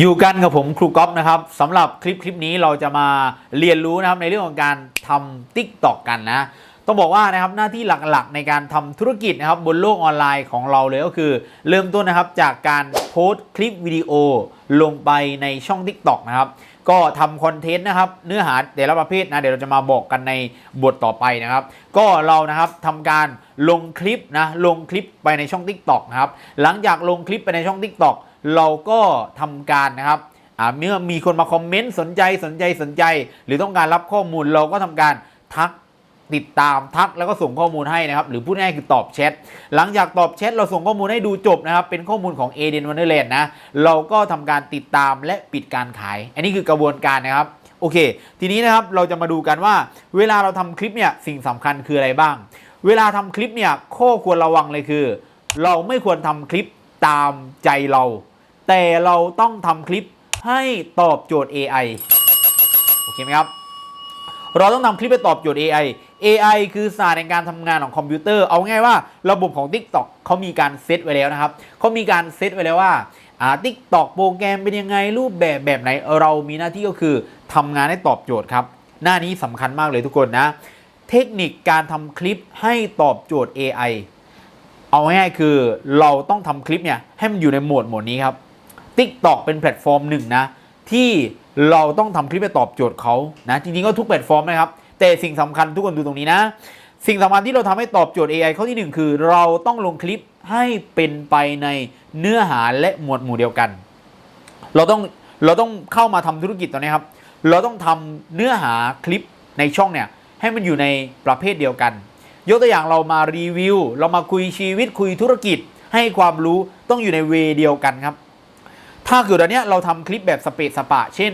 อยู่กันกับผมครูก๊อฟนะครับสำหรับคลิปคลิปนี้เราจะมาเรียนรู้นะครับในเรื่องของการทำ t ิ k t o k กันนะ ต้องบอกว่านะครับหน้าที่หลักๆ ในการทำธุรกิจนะครับบนโลกออนไลน์ของเราเลยก็คือ เริ่มต้นนะครับจากการโพสต์คลิปวิดีโอลงไปในช่อง TikTok นะครับก็ทำคอนเทนต์นะครับเนื้อหาแต่ละประเภทนะเดี๋ยวเราจะมาบอกกันในบทต่อไปนะครับ ก็เรานะครับทำการลงคลิปนะลงคลิปไปในช่อง TikTok นะครับหลังจากลงคลิปไปในช่อง TikTok เราก็ทำการนะครับเมื่อมีคนมาคอมเมนต์สนใจสนใจสนใจ หรือต้องการรับข้อมูลเราก็ทำการทักติดตามทักแล้วก็ส่งข้อมูลให้นะครับ หรือพูดง่ายคือตอบแชทหลังจากตอบแชทเราส่งข้อมูลให้ดูจบนะครับ เป็นข้อมูลของ a d e n w o n d e r l a n d นะเราก็ทำการติดตามและปิดการขาย อันนี้คือกระบวนการนะครับโอเค ทีนี้นะครับเราจะมาดูกันว่า เวลาเราทำคลิปเนี่ยสิ่งสำคัญคืออะไรบ้าง เวลาทำคลิปเนี่ยข้อควรระวังเลยคือ เราไม่ควรทำคลิปตามใจเรา แต่เราต้องทำคลิปให้ตอบโจทย์ AI โอเคไหมครับ เราต้องทำคลิปไปตอบโจทย์ AI AI คือศาสตร์ในการทำงานของคอมพิวเตอร์ เอาง่ายว่าระบบของ TikTok เขามีการเซตไว้แล้วนะครับเขามีการเซตไว้แล้วว่าอ่า TikTok โปรแกรมเป็นยังไงรูปแบบแบบไหนเรามีหน้าที่ก็คือทำงานให้ตอบโจทย์ครับ หน้านี้สำคัญมากเลยทุกคนนะ เทคนิคการทำคลิปให้ตอบโจทย์ AI เอาง่ายๆคือเราต้องทำคลิปเนี่ยให้มันอยู่ในโหมดโหมดนี้ครับ TikTok เป็นแพลตฟอร์มหนึ่งนะ ที่เราต้องทำคลิปไปตอบโจทย์เขานะจริงๆก็ทุกแพลตฟอร์มนะครับ แต่สิ่งสำคัญทุกคนดูตรงนี้นะ สิ่งสำคัญที่เราทำให้ตอบโจทย์ AI ข้อที่หนึ่งคือ เราต้องลงคลิปให้เป็นไปในเนื้อหาและหมวดหมู่เดียวกัน เราต้องเราต้องเข้ามาทำธุรกิจตอนนี้ครับเราต้องทำเนื้อหาคลิปในช่องเนี่ยให้มันอยู่ในประเภทเดียวกัน ยกตัวอย่างเรามารีวิว เรามาคุยชีวิตคุยธุรกิจให้ความรู้ต้องอยู่ในเวเดียวกันครับ ถ้าเกิดอันเนี้ยเราทำคลิปแบบสเปซสปะ เช่น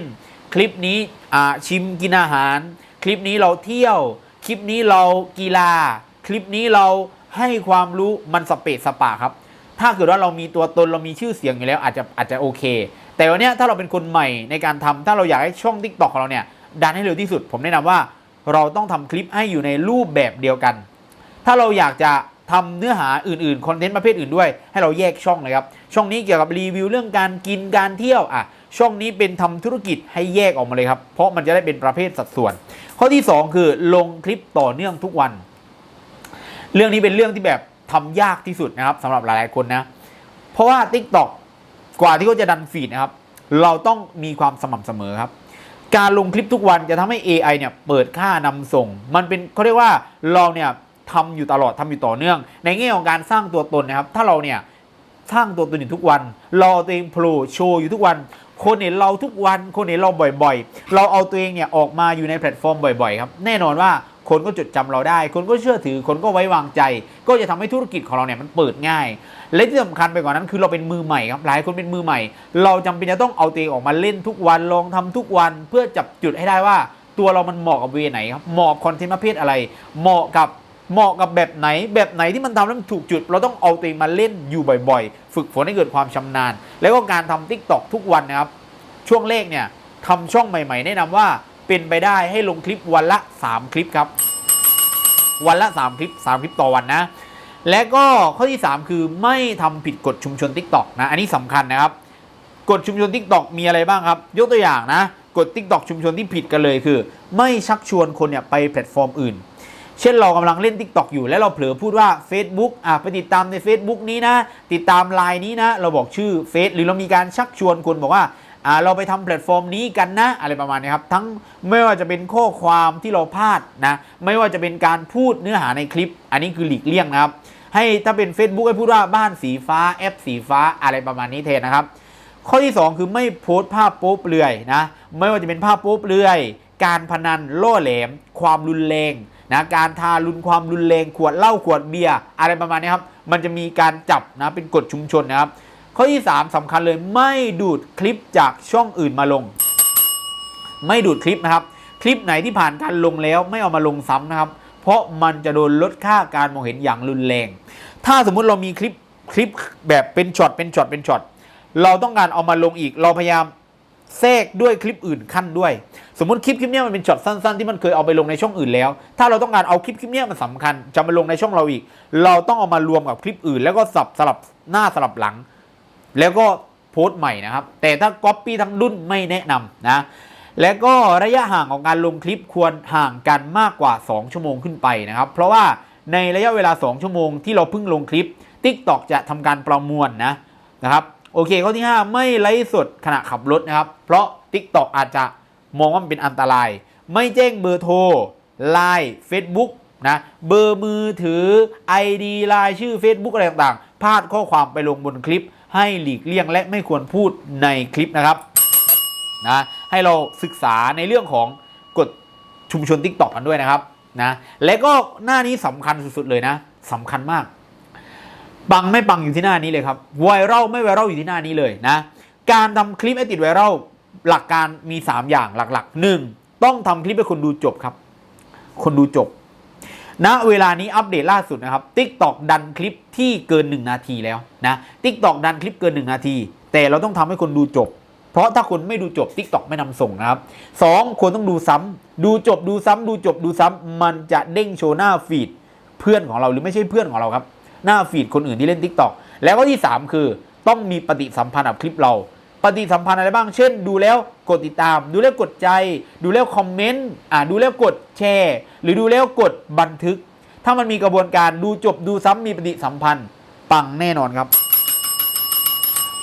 คลิปนี้อ่าชิมกินอาหาร คลิปนี้เราเที่ยว คลิปนี้เรากีฬา คลิปนี้เราให้ความรู้มันสเปซสปะครับ ถ้าเกิดว่าเรามีตัวตนเรามีชื่อเสียงอยู่แล้วอาจจะอาจจะโอเค แต่วันเนี้ยถ้าเราเป็นคนใหม่ในการทำถ้าเราอยากให้ช่อง t ิ k t o k ของเราเนี่ยดันให้เร็วที่สุด ผมแนะนำว่าเราต้องทำคลิปให้อยู่ในรูปแบบเดียวกัน ถ้าเราอยากจะ ทำเนื้อหาอื่นๆคอนเทนต์ประเภทอื่นด้วย ให้เราแยกช่องเลยครับ ช่องนี้เกี่ยวกับรีวิวเรื่องการกินการเที่ยวอะช่องนี้เป็นทำธุรกิจให้แยกออกมาเลยครับ เพราะมันจะได้เป็นประเภทสัดส่วน ข้อที่ 2 คือลงคลิปต่อเนื่องทุกวัน เรื่องนี้เป็นเรื่องที่แบบทำยากที่สุดนะครับสำหรับหลายๆคนนะ เพราะว่า TikTok กกว่าที่เขาจะดันฟีดนะครับ เราต้องมีความสม่ำเสมอครับ การลงคลิปทุกวันจะทำให้ AI เนี่ยเปิดค่านำส่ง มันเป็นเขาเรียกว่าเราเนี่ย ทำอยู่ตลอดทำอยู่ต่อเนื่อง ในแง่ของการสร้างตัวตนนะครับ ถ้าเราเนี่ยสร้างตัวตนอยู่ทุกวันรอตัวเองโผล่โชว์อยู่ทุกวัน คนเห็นเราทุกวัน คนเห็นเราบ่อยๆ เราเอาตัวเองเนี่ยออกมาอยู่ในแพลตฟอร์มบ่อยๆครับแน่นอนว่าคนก็จดจำเราได้ คนก็เชื่อถือ คนก็ไว้วางใจ ก็จะทำให้ธุรกิจของเราเนี่ยมันเปิดง่าย และที่สำคัญไปกว่านั้นคือเราเป็นมือใหม่ครับ หลายคนเป็นมือใหม่ เราจำเป็นจะต้องเอาตัวเองออกมาเล่นทุกวันลองทำทุกวัน เพื่อจับจุดให้ได้ว่า ตัวเรามันเหมาะกับเวไหนครับ เหมาะคอนเทนต์ประเภทอะไร เหมาะกับ เหมาะกับแบบไหน แบบไหนที่มันทำแล้วมันถูกจุด เราต้องเอาตัวเองมาเล่นอยู่บ่อยๆ ฝึกฝนให้เกิดความชำนาญ แล้วก็การทำทิกตอกทุกวันนะครับ ช่วงเลขเนี่ยทำช่องใหม่ ๆ แนะนำว่าเป็นไปได้ให้ลงคลิปวันละ 3 คลิปครับ วันละ 3 คลิป 3 คลิปต่อวันนะ และก็ข้อที่ 3 คือไม่ทำผิดกฎชุมชน TikTok นะ อันนี้สำคัญนะครับ กฎชุมชน TikTok มีอะไรบ้างครับ ยกตัวอย่างนะ กฎ TikTok ชุมชนที่ผิดกันเลยคือ ไม่ชักชวนคนเนี่ยไปแพลตฟอร์มอื่น เช่นเรากำลังเล่น TikTok อยู่แล้วเราเผลอพูดว่า Facebook อะไปติดตามใน Facebook นี้นะ ติดตามไลน์นี้นะ เราบอกชื่อเฟซหรือเรามีการชักชวนคนบอกว่าอ่าเราไปทำแพลตฟอร์มนี้กันนะ อะไรประมาณนี้ครับ ทั้งไม่ว่าจะเป็นข้อความที่เราพลาดนะ ไม่ว่าจะเป็นการพูดเนื้อหาในคลิป อันนี้คือหลีกเลี่ยงนะครับ ให้ถ้าเป็น Facebook ให้พูดว่าบ้านสีฟ้าแอปสีฟ้าอะไรประมาณนี้แทนนะครับ ข้อที่ 2 คือไม่โพสต์ภาพโป๊เปลือยนะ ไม่ว่าจะเป็นภาพโป๊เปลือย การพนันล่อแหลม ความรุนแรง นะการทารุณความรุนแรงขวดเหล้าขวดเบียร์อะไรประมาณนี้ครับ มันจะมีการจับนะเป็นกฎชุมชนนะครับ ข้อที่ 3สำคัญเลยไม่ดูดคลิปจากช่องอื่นมาลง ไม่ดูดคลิปนะครับ คลิปไหนที่ผ่านการลงแล้วไม่เอามาลงซ้ำนะครับ เพราะมันจะโดนลดค่าการมองเห็นอย่างรุนแรง ถ้าสมมุติเรามีคลิปคลิปแบบเป็นช็อตเป็นช็อตเป็นช็อตเราต้องการเอามาลงอีกเราพยายาม แทรกด้วยคลิปอื่นขั้นด้วย สมมติคลิปคลิปเนี้ยมันเป็นช็อตสั้น ๆ ที่มันเคยเอาไปลงในช่องอื่นแล้ว ถ้าเราต้องการเอาคลิปคลิปเนี้ยมันสำคัญ จะมาลงในช่องเราอีก เราต้องเอามารวมกับคลิปอื่น แล้วก็สับสลับหน้าสลับหลัง แล้วก็โพสต์ใหม่นะครับ แต่ถ้า Copy ทั้งรุ่นไม่แนะนำนะและก็ระยะห่างของการลงคลิปควรห่างกันมากกว่า 2 ชั่วโมงขึ้นไปนะครับ เพราะว่าในระยะเวลา 2 ชั่วโมงที่เราเพิ่งลงคลิป TikTok จะทำการประมวลนะนะครับ โอเคข้อที่ 5 ไม่ไลฟ์สดขณะขับรถนะครับ เพราะ TikTok อาจจะมองว่ามันเป็นอันตราย ไม่แจ้งเบอร์โทร Line Facebook นะเบอร์มือถือ ID ไลน์ชื่อ Facebook อะไรต่างๆ พาดข้อความไปลงบนคลิป ให้หลีกเลี่ยงและไม่ควรพูดในคลิปนะครับนะให้เราศึกษาในเรื่องของกฎชุมชน t ิ k t o k กันด้วยนะครับนะและก็หน้านี้สำคัญสุดๆเลยนะสำคัญมาก ปังไม่ปังอยู่ที่หน้านี้เลยครับไวรัลไม่ไวรัลอยู่ที่หน้านี้เลยนะ การทำคลิปให้ติดไวรัลหลักการมี 3 อย่างหลักๆ 1. ต้องทำคลิปให้คนดูจบครับ คนดูจบณเวลานี้อัปเดตล่าสุดนะครับ TikTok ดันคลิปที่เกิน 1 นาทีแล้วนะ TikTok ดันคลิปเกิน 1 นาที แต่เราต้องทำให้คนดูจบ เพราะถ้าคนไม่ดูจบ TikTok ไม่นำส่งนะครับ 2. คนต้องดูซ้ำดูจบดูซ้ำดูจบดูซ้ำมันจะเด้งโชว์หน้าฟีดเพื่อนของเราหรือไม่ใช่เพื่อนของเราครับ หน้าฟีดคนอื่นที่เล่น TikTok แล้วก็ที่ 3 คือต้องมีปฏิสัมพันธ์กับคลิปเรา ปฏิสัมพันธ์อะไรบ้าง เช่น ดูแล้วกดติดตาม ดูแล้วกดใจ ดูแล้วคอมเมนต์อ่าดูแล้วกดแชร์ หรือดูแล้วกดบันทึก ถ้ามันมีกระบวนการดูจบดูซ้ำมีปฏิสัมพันธ์ปังแน่นอนครับ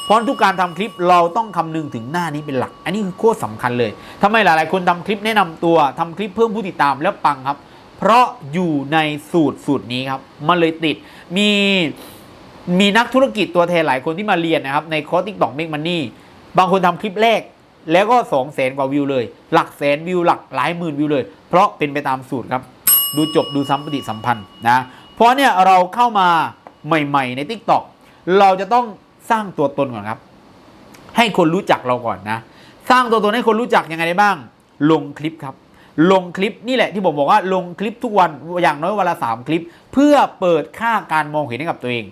เพราะทุกการทำคลิปเราต้องคำนึงถึงหน้านี้เป็นหลัก อันนี้คือโคตรสำคัญเลยทำไมหลาย ๆ คนทำคลิปแนะนำตัวทำคลิปเพิ่มผู้ติดตามแล้วปังครับ เพราะอยู่ในสูตรสูตรนี้ครับ มันเลยติดมีมีนักธุรกิจตัวแทนหลายคนที่มาเรียนนะครับ ในคอร์สติ๊กต็อกเมกมันนี่บางคนทำคลิปแรก แล้วก็2 0 0แสนกว่าวิวเลย หลักแสนวิวหลักหลายหมื่นวิวเลย เพราะเป็นไปตามสูตรครับ ดูจบดูซ้ำปฏิสัมพันธ์นะเพราะเนี่ยเราเข้ามาใหม่ ๆ ใน Tik t o อกเราจะต้องสร้างตัวตนก่อนครับ ให้คนรู้จักเราก่อนนะ สร้างตัวตนให้คนรู้จักยังไงได้บ้าง ลงคลิปครับ ลงคลิปนี่แหละที่ผมบอกว่าลงคลิปทุกวันอย่างน้อยวันละสามคลิป เพื่อเปิดค่าการมองเห็นให้กับตัวเอง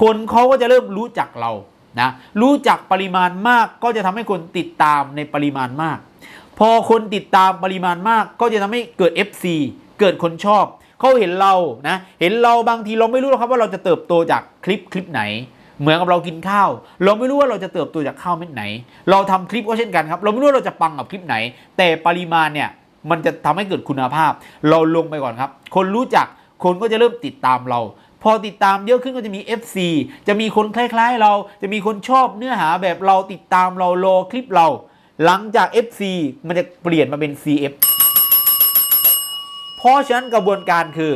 คนเขาก็จะเริ่มรู้จักเรานะรู้จักปริมาณมากก็จะทำให้คนติดตามในปริมาณมาก พอคนติดตามปริมาณมากก็จะทำให้เกิด FC เกิดคนชอบเขาเห็นเรานะเห็นเราบางทีเราไม่รู้หรอกครับว่าเราจะเติบโตจากคลิปคลิปไหนเหมือนกับเรากินข้าว เราไม่รู้ว่าเราจะเติบโตจากข้าวเม็ดไหน เราทำคลิปก็เช่นกันครับ เราไม่รู้ว่าเราจะปังกับคลิปไหน แต่ปริมาณเนี่ย มันจะทำให้เกิดคุณภาพ เราลงไปก่อนครับ คนรู้จักคนก็จะเริ่มติดตามเรา พอติดตามเยอะขึ้นก็จะมี FC จะมีคนคล้ายๆ เรา จะมีคนชอบเนื้อหาแบบเราติดตามเรารอคลิปเรา หลังจาก FC มันจะเปลี่ยนมาเป็น CF เพราะฉะนั้นกระบวนการคือ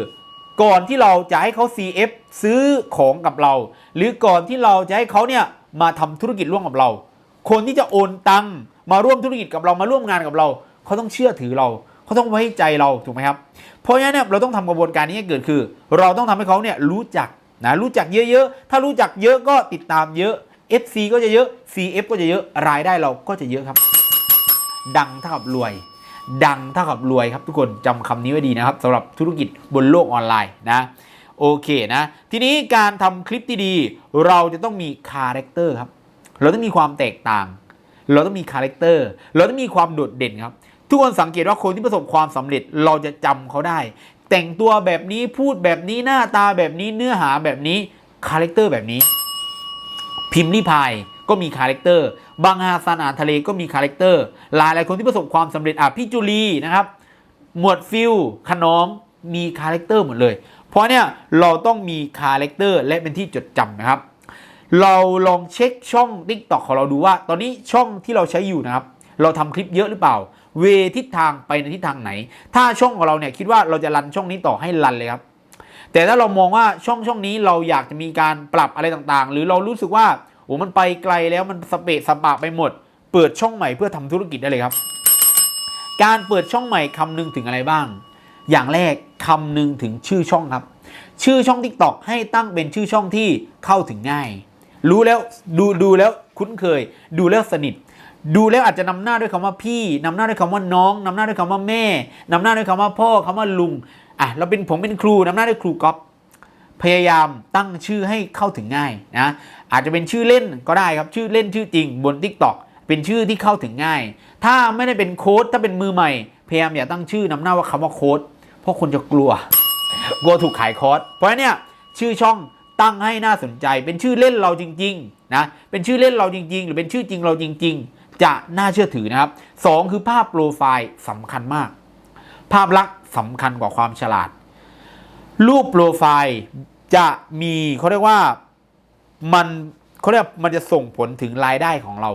ก่อนที่เราจะให้เขา CF ซื้อของกับเรา หรือก่อนที่เราจะให้เขาเนี่ยมาทำธุรกิจร่วมกับเรา คนที่จะโอนตังมาร่วมธุรกิจกับเรามาร่วมงานกับเรา เขาต้องเชื่อถือเราเขาต้องไว้ใจเราถูกไหมครับเพราะฉะนั้นเนี่ยเราต้องทำกระบวนการนี้ให้เกิดคือ เราต้องทำให้เขาเนี่ยรู้จักนะรู้จักเยอะๆ ถ้ารู้จักเยอะก็ติดตามเยอะ FC ก็จะเยอะ CF ก็จะเยอะรายได้เราก็จะเยอะครับ ดังเท่ากับรวย ดังเท่ากับรวยครับทุกคนจำคำนี้ไว้ดีนะครับสำหรับธุรกิจบนโลกออนไลน์นะโอเคนะ ทีนี้การทำคลิปที่ดี เราจะต้องมีคาแรคเตอร์ครับ เราต้องมีความแตกต่าง เราต้องมีคาแรคเตอร์ เราต้องมีความโดดเด่นครับ ทุกคนสังเกตว่าคนที่ประสบความสำเร็จเราจะจำเขาได้ แต่งตัวแบบนี้พูดแบบนี้หน้าตาแบบนี้เนื้อหาแบบนี้คาแรคเตอร์แบบนี้ พิมพ์ลี่พายก็มีคาแรคเตอร์บางฮาซานอาหารทะเลก็มีคาแรคเตอร์หลายหลายคนที่ประสบความสำเร็จอะพี่จุลีนะครับหมวดฟิลขนอมมีคาแรคเตอร์หมดเลย เพราะเนี่ยเราต้องมีคาแรคเตอร์และเป็นที่จดจำนะครับ เราลองเช็คช่อง t ิ k t o k ของเราดูว่า ตอนนี้ช่องที่เราใช้อยู่นะครับ เราทำคลิปเยอะหรือเปล่า เวทิศทางไปในทิศทางไหน ถ้าช่องของเราเนี่ยคิดว่าเราจะรันช่องนี้ต่อให้รันเลยครับ แต่ถ้าเรามองว่าช่องช่องนี้เราอยากจะมีการปรับอะไรต่างๆ หรือเรารู้สึกว่าโอ้มันไปไกลแล้วมันสเปะสปะไปหมด เปิดช่องใหม่เพื่อทำธุรกิจได้เลยครับ การเปิดช่องใหม่คำนึงถึงอะไรบ้าง อย่างแรกคำนึงถึงชื่อช่องครับ ชื่อช่อง TikTok ให้ตั้งเป็นชื่อช่องที่เข้าถึงง่าย รู้แล้วดูดูแล้วคุ้นเคย ดูแล้วสนิท ดูแล้วอาจจะนำหน้าด้วยคำว่าพี่นำหน้าด้วยคำว่าน้องนำหน้าด้วยคำว่าแม่นำหน้าด้วยคำว่าพ่อคำว่าลุงอะเราเป็นผมเป็นครูนำหน้าด้วยครูก๊อฟพยายามตั้งชื่อให้เข้าถึงง่ายนะอาจจะเป็นชื่อเล่นก็ได้ครับชื่อเล่นชื่อจริงบน TikTok เป็นชื่อที่เข้าถึงง่าย ถ้าไม่ได้เป็นโค้ดถ้าเป็นมือใหม่ พยายามอย่าตั้งชื่อนำหน้าว่าคำว่าโค้ดเพราะคนจะกลัวกลัวถูกขายคอร์สเพราะเนี่ยชื่อช่องตั้งให้น่าสนใจ เป็นชื่อเล่นเราจริงนะเป็นชื่อเล่นเราจริง ๆ หรือเป็นชื่อจริงเราจริง ๆ จะน่าเชื่อถือนะครับสองคือภาพโปรไฟล์สำคัญมาก ภาพลักษณ์สำคัญกว่าความฉลาด รูปโปรไฟล์จะมีเขาเรียกว่ามันเขาเรียกมันจะส่งผลถึงรายได้ของเรา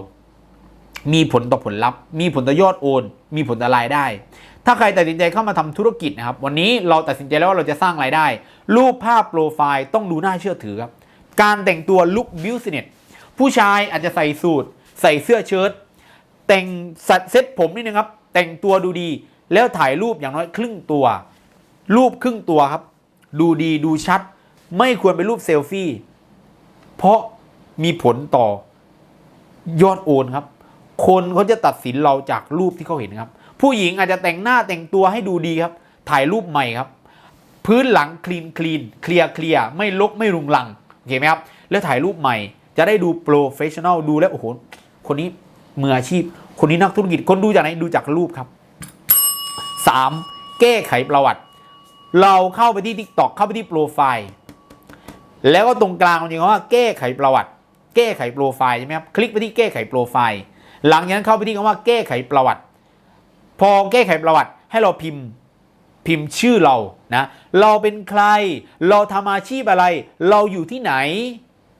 มีผลต่อผลลัพธ์ มีผลต่อยอดโอน มีผลต่อรายได้ ถ้าใครตัดสินใจเข้ามาทำธุรกิจนะครับ วันนี้เราตัดสินใจแล้วว่าเราจะสร้างรายได้ รูปภาพโปรไฟล์ต้องดูน่าเชื่อถือครับ การแต่งตัวลุคบิวสิเนสผู้ชายอาจจะใส่สูทใส่เสื้อเชิ้ต แต่งสัดเซ็ตผมนิดนึงครับ แต่งตัวดูดี แล้วถ่ายรูปอย่างน้อยครึ่งตัว รูปครึ่งตัวครับ ดูดีดูชัด ไม่ควรเป็นรูปเซลฟี่ เพราะมีผลต่อยอดโอนครับ คนเขาจะตัดสินเราจากรูปที่เขาเห็นครับ ผู้หญิงอาจจะแต่งหน้าแต่งตัวให้ดูดีครับ ถ่ายรูปใหม่ครับ พื้นหลังคลีนคลีนเคลียร์เคลียร์ไม่ลกไม่รุงรังโอเคไหมครับแล้วถ่ายรูปใหม่ จะได้ดูโปรเฟชชั่นอลดูแล้วโอ้โหคนนี้ มืออาชีพ คนนี้นักธุรกิจคนดูจากไหนดูจากรูปครับ 3. แก้ไขประวัติ เราเข้าไปที่ TikTok เข้าไปที่โปรไฟล์แล้วก็ตรงกลางมันจะว่าแก้ไขประวัติ แก้ไขโปรไฟล์ใช่ไหมครับคลิกไปที่แก้ไขโปรไฟล์หลังจากนั้นเข้าไปที่คำว่าแก้ไขประวัติ พอแก้ไขประวัติให้เราพิมพ์พิมพ์ชื่อเรานะเราเป็นใคร เราทำอาชีพอะไร เราอยู่ที่ไหน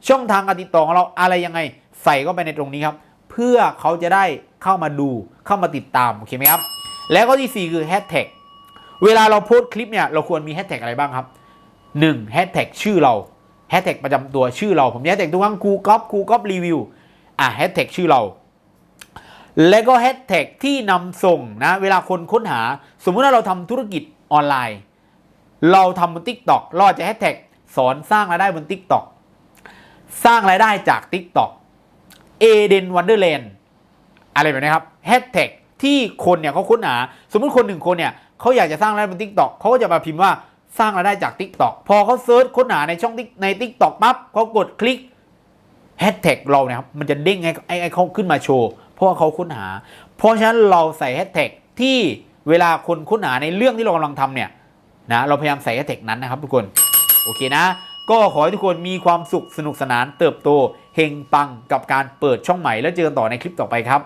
ช่องทางการติดต่อของเราอะไรยังไง ใส่เข้าไปในตรงนี้ครับ เพื่อเขาจะได้เข้ามาดูเข้ามาติดตามโอเคไหมครับ แล้วก็ที่ 4 คือแฮชแท็กเวลาเราโพสต์คลิปเนี่ยเราควรมีแฮชแท็กอะไรบ้างครับ 1. แฮชแท็กชื่อเราแฮชแท็กประจำตัวชื่อเรา ผมแฮชแท็กทุกครั้งครูก๊อฟครูก๊อฟรีวิวอะแฮชแท็กชื่อเรา และก็แฮชแท็กที่นำส่งนะเวลาคนค้นหา สมมุติว่าเราทำธุรกิจออนไลน์ เราทำบน Tik t o อกเราจะแฮชแท็กสอนสร้างรายได้บน Tik t o อกสร้างรายได้จาก Tik t o อก เอเดนวันเดอร์แลนด์อะไรแบบนี้ครับแฮชแท็กที่คนเนี่ยเขาค้นหา สมมุติคนหนึ่งคนเนี่ยเขาอยากจะสร้างรายได้บน Tik t o อกเขาก็จะมาพิมพ์ว่าสร้างรายได้จาก Tik t o อกพอเขาเซิร์ชค้นหาในช่อง Tik- ใน Tik t o อกปั๊บเขากดคลิกแฮชแท็กเราเนี่ยครับมันจะเด้งไอ้ไอ้เขาขึ้นมาโชว์เพราะว่าเขาค้นหา เพราะฉะนั้นเราใส่แฮชแท็กที่เวลาคนค้นหาในเรื่องที่เรากำลังทำเนี่ยนะเราพยายามใส่แฮชแท็กนั้นนะครับทุกคนโอเคนะ ก็ขอให้ทุกคนมีความสุขสนุกสนานเติบโตเฮงปังกับการเปิดช่องใหม่แล้วเจอกันต่อในคลิปต่อไปครับ